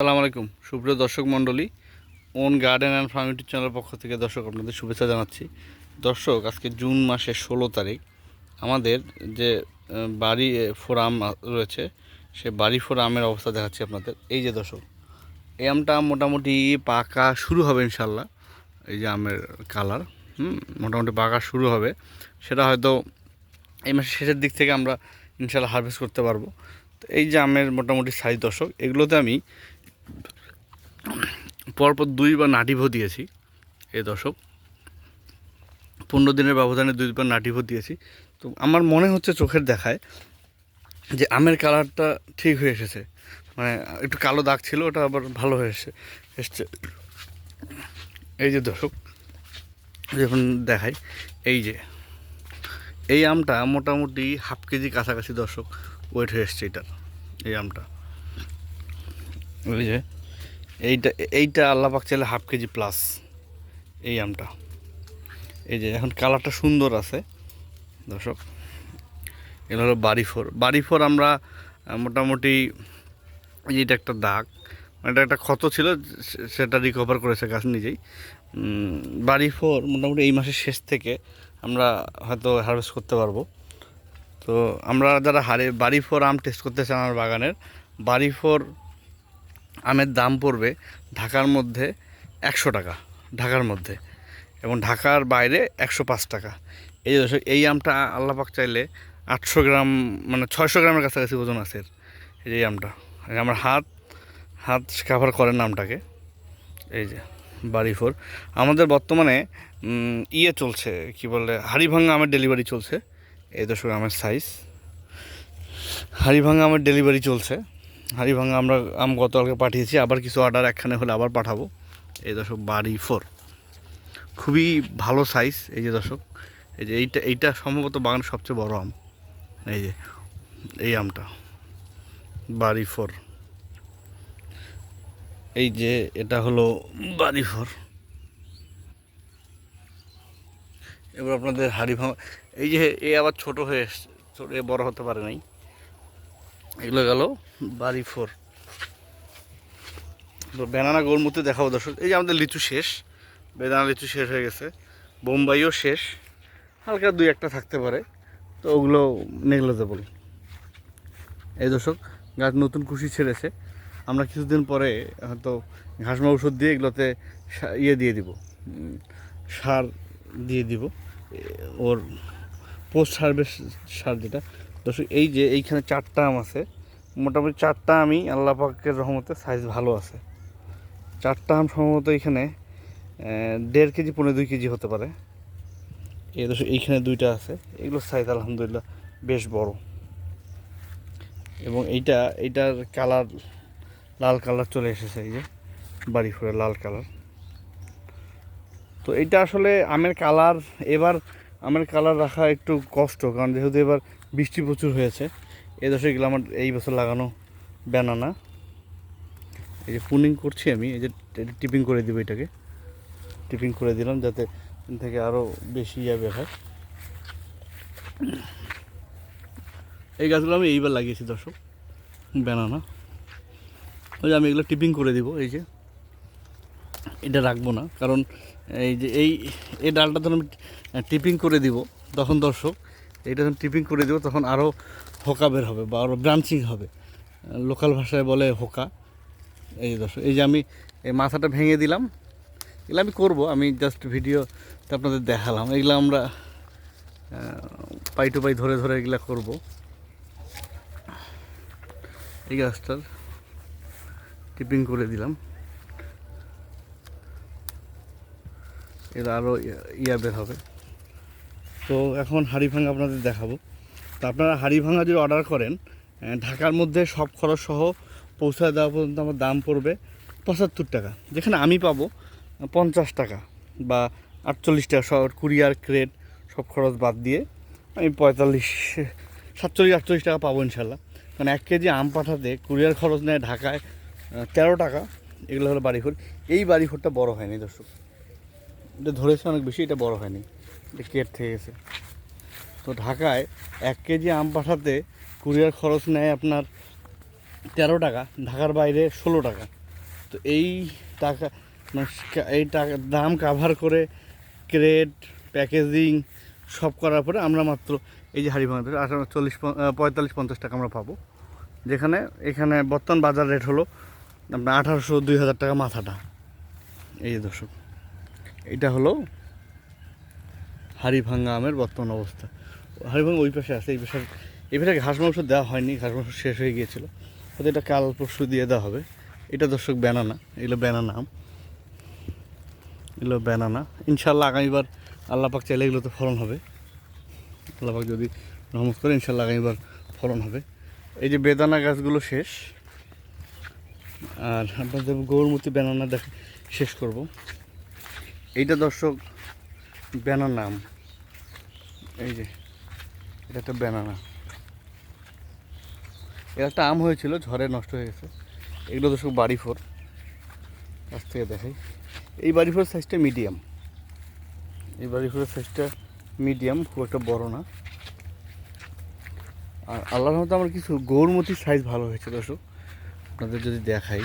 আসসালামু আলাইকুম। সুপ্রিয় দর্শক মণ্ডলী, own garden and farm YouTube চ্যানেলের পক্ষ থেকে দর্শক আপনাদের শুভেচ্ছা জানাচ্ছি। দর্শক, আজকে জুন মাসের ষোলো তারিখ। আমাদের যে বাড়ি ফোরাম রয়েছে, সে বাড়ি ফোর আমের অবস্থা দেখাচ্ছি আপনাদের। এই যে দর্শক, এই আমটা মোটামুটি পাকা শুরু হবে ইনশাল্লাহ এই যে আমের কালার, হুম, মোটামুটি পাকা শুরু হবে। সেটা হয়তো এই মাসের শেষের দিক থেকে আমরা ইনশাল্লাহ হারভেস্ট করতে পারব। তো এই যে আমের মোটামুটি সাইজ দর্শক, এগুলোতে আমি পরপর দুইবার নাটিভো দিয়েছি এই দশক। পনেরো দিনের ব্যবধানে দুইবার নাটিভো দিয়েছি। তো আমার মনে হচ্ছে চোখের দেখায় যে আমের কালারটা ঠিক হয়ে এসেছে। মানে একটু কালো দাগ ছিল, ওটা আবার ভালো হয়ে এসছে এসছে। এই যে দর্শক, যখন দেখাই, এই যে, এই আমটা মোটামুটি হাফ কেজি কাছাকাছি দর্শক ওয়েট হয়ে এসছে এটার, এই আমটা। ওই যে, এইটা এইটা আল্লাহ পাক চাইলে হাফ কেজি প্লাস এই আমটা। এই যে, এখন কালারটা সুন্দর আছে, দর্শক। এগুলো হলো বাড়ি ফোর বাড়ি ফোর আমরা, মোটামুটি এটা একটা দাগ। এটা একটা ক্ষত ছিল সেটা রিকভার করেছে গাছ নিজেই। বাড়ি ফোর মোটামুটি এই মাসের শেষ থেকে আমরা হয়তো হারভেস্ট করতে পারব। তো আমরা যারা হারে বাড়ি ফোর আম টেস্ট করতে চান আমার বাগানের বাড়ি ফোর আমের দাম পড়বে ঢাকার মধ্যে একশো টাকা, ঢাকার মধ্যে। এবং ঢাকার বাইরে একশো পাঁচ টাকা। এই এই আমটা আল্লাপাক চাইলে আটশো গ্রাম মানে ছয়শো গ্রামের কাছাকাছি ওজন আছে এই আমটা। আমার হাত হাত কাভার করেন আমটাকে এই যে, বাড়ি ফোর। আমাদের বর্তমানে ইয়ে চলছে, কি বলে হাড়িভাঙ্গা আমের ডেলিভারি চলছে। এই দর্শক, আমের সাইজ হাড়িভাঙ্গা আমের ডেলিভারি চলছে। হাড়িভাঙ্গা আমরা আম গতকালকে পাঠিয়েছি, আবার কিছু অর্ডার একখানে হলে আবার পাঠাবো। এই দর্শক, বাড়ি ফোর খুবই ভালো সাইজ এই যে দর্শক, এই যে এইটা এইটা সম্ভবত বাগানের সবচেয়ে বড় আম। এই যে, এই আমটা, বাড়ি ফোর এই যে, এটা হলো বাড়ি ফোর এবার আপনাদের হাড়ি ভাঙা এই যে, এ আবার ছোট হয়ে এ বড় হতে পারে নাই। এগুলো গেল বাড়ি ফোর। বেনানা গোলমুতে দেখাবো দর্শক। এই যে আমাদের লিচু শেষ, বেদানা লিচু শেষ হয়ে গেছে, বোম্বাইও শেষ, হালকা দুই একটা থাকতে পারে, তো ওগুলো নেগলেজেবল। এই দর্শক, গাছ নতুন কুশি ছেড়েছে, আমরা কিছুদিন পরে হয়তো ঘাসমা ওষুধ দিয়ে এগুলোতে ইয়ে দিয়ে দিব সার দিয়ে দিব ওর পোস্ট হারভেস্ট সার যেটা দর্শক এই যে এইখানে চারটা আম আছে, মোটামুটি চারটা আমি আল্লাহ পাকের রহমতে সাইজ ভালো আছে। চারটা আম সম্ভবত এখানে দেড় কেজি, পনেরো দুই কেজি হতে পারে। এই দর্শক এইখানে দুইটা আছে, এগুলোর সাইজ আলহামদুলিল্লাহ বেশ বড়। এবং এইটা, এইটার কালার লাল কালার চলে এসেছে এই যে, বাড়ি ফুলে লাল কালার তো এইটা আসলে আমের কালার এবার আমের কালার রাখা একটু কষ্ট, কারণ যেহেতু এবার বৃষ্টি প্রচুর হয়েছে। এই দশে এগুলো আমার এই বছর লাগানো ব্যানানা এই যে পুনিং করছি আমি, এই যে টিপিং করে দিব এটাকে। টিপিং করে দিলাম যাতে থেকে আরও বেশি ইয়ে বের হয়। এই গাছগুলো আমি এইবার লাগিয়েছি দর্শক ব্যানানা ওই যে আমি এগুলো টিপিং করে দিব, এই যে। এটা রাখব না, কারণ এই যে এই এই ডালটা যখন আমি টিপিং করে দিব। তখন দর্শক এটা যখন টিপিং করে দেবো, তখন আরও হোকা বের হবে বা আরও ব্রাঞ্চিং হবে। লোকাল ভাষায় বলে হোকা। এই দর্শক, এই যে আমি এই মাথাটা ভেঙে দিলাম। এগুলো আমি করব, আমি জাস্ট ভিডিওতে আপনাদের দেখালাম। এগুলো আমরা পাই টু পাই ধরে ধরে এগুলো করব। এই গাছটার টিপিং করে দিলাম। এরা আরও ইয়া বের হবে। তো এখন হাড়ি ভাঙা আপনাদের দেখাবো। তো আপনারা হাড়ি ভাঙা যদি অর্ডার করেন ঢাকার মধ্যে সব খরচ সহ পৌঁছায় দেওয়া পর্যন্ত আমার দাম পড়বে পঁচাত্তর টাকা। যেখানে আমি পাবো, পঞ্চাশ টাকা বা আটচল্লিশ টাকা সব কুরিয়ার ক্রেড সব খরচ বাদ দিয়ে আমি পঁয়তাল্লিশ, সাতচল্লিশ, আটচল্লিশ টাকা পাবো ইনশাল্লাহ। মানে এক কেজি আম পাঠাতে কুরিয়ার খরচ নেয় ঢাকায় তেরো টাকা, এগুলো হলো বাড়িঘর। এই বাড়িঘরটা বড় হয়নি দর্শক। এটা ধরেছে অনেক বেশি, এটা বড় হয়নি। কেট থেকে গেছে। তো ঢাকায় এক কেজি আম পাঠাতে কুরিয়ার খরচ নেয় আপনার তেরো টাকা, ঢাকার বাইরে ষোলো টাকা। তো এই টাকা মানে এই টাকা, দাম কাভার করে ক্রেট প্যাকেজিং সব করার পরে আমরা মাত্র এই যে হাড়ি ভাঙা আঠারো, চল্লিশ পঁয়তাল্লিশ, পঞ্চাশ টাকা আমরা পাবো। যেখানে, এখানে বর্তমান বাজার রেট হলো আপনার আঠারোশো দুই হাজার টাকা মাথাটা। এই দর্শক, এটা হলো হাড়ি ভাঙ্গা আমের বর্তমান অবস্থা। হাড়ি ভাঙ্গা ওই পাশে আছে, এই পাশে এই পাশে ঘাস মাংস দেওয়া হয়নি, ঘাস মাংস শেষ হয়ে গিয়েছিল। হয়তো এটা কাল পরশু দিয়ে দেওয়া হবে। এটা দর্শক ব্যানানা এগুলো ব্যানানা আম। এগুলো ব্যানানা। ইনশাল্লাহ আগামীবার আল্লাহ পাক চাইলে এগুলো তো ফলন হবে। আল্লাহ পাক যদি রহমত করে, ইনশাল্লাহ আগামীবার ফলন হবে। এই যে বেদানা গাছগুলো শেষ। আর আপনাদের গৌরমতি ব্যানানা দেখ শেষ করব। এইটা দর্শক ব্যানানা আম এই যে, এটা একটা ব্যানানা এর একটা আম হয়েছিল, ঝড়ে নষ্ট হয়ে গেছে। এগুলো তো সব বাড়ি ফোর। কাছ থেকে দেখাই। এই বাড়ি ফোর সাইজটা মিডিয়াম এই বাড়ি ফোরের সাইজটা মিডিয়াম খুব একটা বড় না। আর আল্লাহর মতো আমার কিছু গৌরমতির সাইজ ভালো হয়েছে, দর্শক। আপনাদের যদি দেখাই।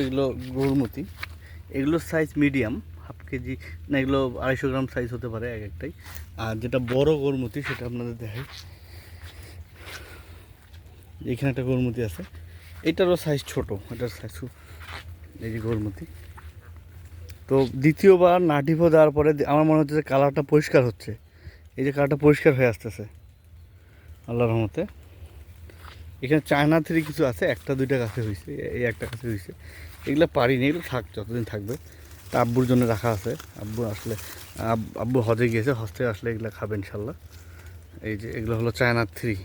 এগুলো গৌরমতি এগুলোর সাইজ মিডিয়াম হাফ কেজি না এগুলো আড়াইশো গ্রাম সাইজ হতে পারে এক একটাই। আর যেটা বড় গৌরমতি সেটা আপনাদের দেখাই। এখানে একটা গৌরমতি আছে। এটারও সাইজ ছোট, এটার সাইজ এই যে গৌরমতি তো দ্বিতীয়বার নাটিভো দেওয়ার পরে আমার মনে হচ্ছে যে কালারটা পরিষ্কার হচ্ছে। এই যে কালারটা পরিষ্কার হয়ে আসতেছে। আল্লাহর রহমতে। এখানে চায়না থ্রি কিছু আছে, একটা, দুইটা গাছে হয়েছে এই একটা গাছে হয়েছে এগুলো পারিনি এগুলো থাক, যতদিন থাকবে। তা আব্বুর জন্য রাখা আছে। আব্বু আসলে, আব- আব্বু হজে গিয়েছে, হজ থেকে আসলে এগুলো খাবে ইনশাল্লাহ। এই যে, এগুলো হলো China three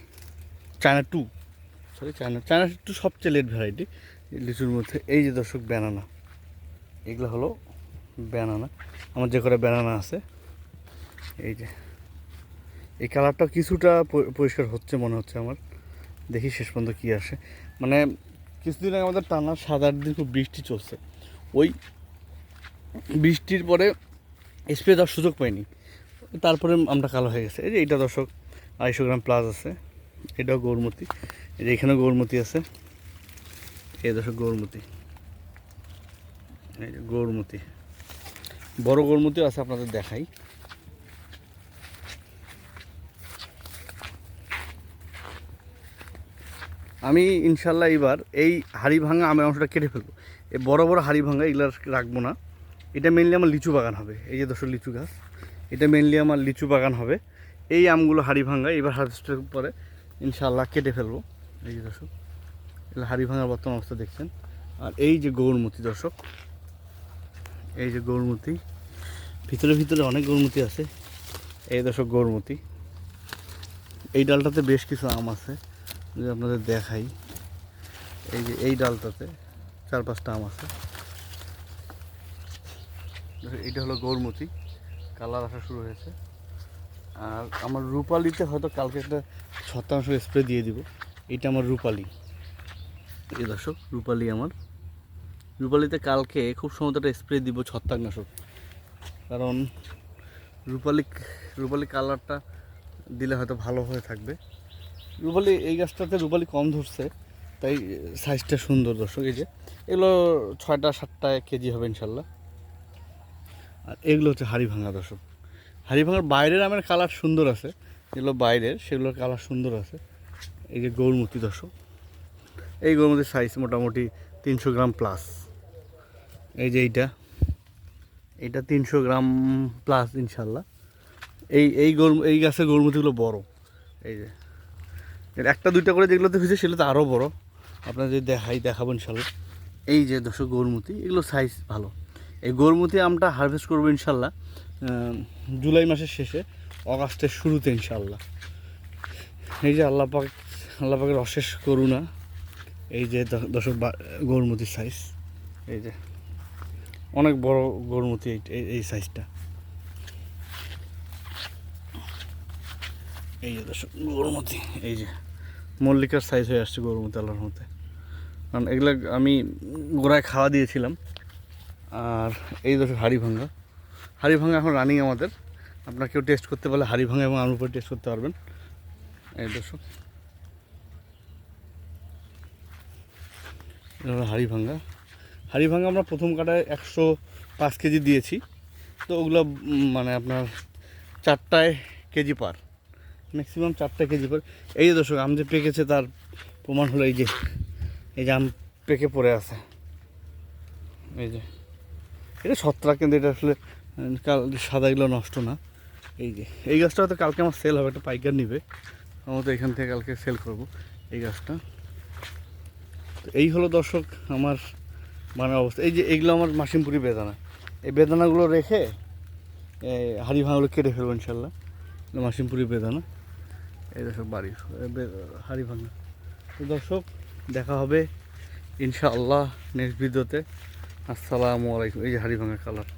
China two sorry China China two সবচেয়ে লেট ভ্যারাইটি লিচুর মধ্যে, এই যে দর্শক ব্যানানা এগুলো হলো ব্যানানা আমার যে করে ব্যানানা আছে, এই যে। এই কালারটা কিছুটা পরিষ্কার হচ্ছে, মনে হচ্ছে আমার। দেখি শেষ পর্যন্ত কী আসে। মানে কিছুদিন আগে আমাদের টানা সাত, আট দিন খুব বৃষ্টি চলছে। ওই বৃষ্টির পরে স্প্রে দেওয়ার সুযোগ পাইনি। তারপরে আমরা কালো হয়ে গেছে। এই যে এইটা দর্শক, আড়াইশো গ্রাম প্লাস আছে। এটাও গৌরমতি। এই যে এখানেও গৌরমতি আছে। এই দর্শক, গৌরমতি। এই যে গৌরমতি। বড় গৌরমতিও আছে, আপনাদের দেখাই। আমি ইনশাল্লাহ এইবার এই হাড়ি ভাঙা আমের অংশটা কেটে ফেলব। এই বড় বড় হাড়ি ভাঙা এগুলো রাখব না। এটা মেনলি আমার লিচু বাগান হবে। এই যে দশ লিচু গাছ। এটা মেনলি আমার লিচু বাগান হবে। এই আমগুলো হাড়ি ভাঙা এবার হারভেস্টের পরে ইনশাল্লাহ কেটে ফেলব। এই যে দর্শক, এগুলো হাড়ি ভাঙার বর্তমান অবস্থা দেখছেন। আর এই যে গৌরমতি দর্শক, এই যে গৌরমতি ভিতরে ভিতরে অনেক গৌরমতি আছে। এই দর্শক গৌরমতি এই ডালটাতে বেশ কিছু আম আছে। যদি আপনাদের দেখাই, এই যে এই ডালটাতে চার পাঁচটা আম আছে। এইটা হলো গৌরমতি, কালার আসা শুরু হয়েছে। আর আমার রূপালিতে হয়তো কালকে একটা শতাংশ স্প্রে দিয়ে দিব। এটা আমার রূপালি। এই দর্শক, রূপালি আমার। রূপালিতে কালকে খুব সম্ভবত একটা স্প্রে দিব ছত্রাকনাশক। কারণ রূপালি রূপালি কালারটা দিলে হয়তো ভালো হয়ে থাকবে। রূপালি এই গাছটাতে রূপালি কম ধরছে, তাই সাইজটা সুন্দর দর্শক, এই যে। এগুলো ছয়টা, সাতটা কেজি হবে ইনশাল্লাহ। আর এগুলো হচ্ছে হাড়ি ভাঙা দর্শক। হাড়ি ভাঙার বাইরের আমের কালার সুন্দর আছে, যেগুলো বাইরের, সেগুলোর কালার সুন্দর আছে। এই যে গৌরমতি দর্শক। এই গৌরমতির সাইজ মোটামুটি তিনশো গ্রাম প্লাস এই যে এইটা, এটা তিনশো গ্রাম প্লাস ইনশাল্লাহ। এই এই গরু এই গাছের গরুমতিগুলো বড়। এই যে একটা, দুইটা করে যেগুলোতে হয়েছে সেগুলো তো আরও বড়। আপনার যদি দেখাই, দেখাবো ইনশাল্লাহ। এই যে দর্শক, গরুমতি, এগুলো সাইজ ভালো। এই গরুমতি আমটা হারভেস্ট করব ইনশাল্লাহ জুলাই মাসের শেষে, অগাস্টের শুরুতে ইনশাল্লাহ। এই যে আল্লাহ পাক, আল্লাহ পাকের অশেষ করুণা। এই যে দ- দর্শক, বা- সাইজ এই যে, অনেক বড় গরুমতি এই সাইজটা এই যে দর্শক, গরুমতি, এই যে মল্লিকার সাইজ হয়ে আসছে গরুমতি আল্লাহর মতে কারণ এগুলো আমি গোড়ায় খাওয়া দিয়েছিলাম, আর এই দর্শক হাড়ি ভাঙ্গা। হাড়ি ভাঙ্গা এখন রানিং আমাদের। আপনারা কেউ টেস্ট করতে পারলে হাড়ি ভাঙ্গা এবং আলুর টেস্ট করতে পারবেন। এই দর্শক হাড়ি ভাঙ্গা। হাড়ি ভাঙ্গা আমরা প্রথম কাটায় একশো পাঁচ কেজি দিয়েছি। তো ওগুলো মানে আপনার চারটায় কেজি পার। ম্যাক্সিমাম চারটা কেজি পরে এই যে দর্শক, আম যে পেকেছে তার প্রমাণ হলো এই যে এই যে আম পেকে পড়ে আছে। এই যে। এটা ছত্রাক কিন্তু এটা আসলে কাল সাদাগুলো নষ্ট না। এই যে, এই গাছটা হয়তো কালকে আমার সেল হবে, একটা পাইকার নিবে। আমার তো এখান থেকে কালকে সেল করব, এই গাছটা। তো এই হলো দর্শক আমার মানে অবস্থা। এই যে এইগুলো আমার মাসিমপুরি বেদানা। এই বেদানাগুলো রেখে হাড়ি ভাঙাগুলো কেটে ফেলব ইনশাল্লাহ। মাসিমপুরি বেদানা। এই দর্শক বাড়ি হাড়ি ভাঙা। তো দর্শক, দেখা হবে ইনশাআল্লাহ নেক্সট ভিডিওতে আসসালামু আলাইকুম। এই যে হাড়ি ভাঙা কালার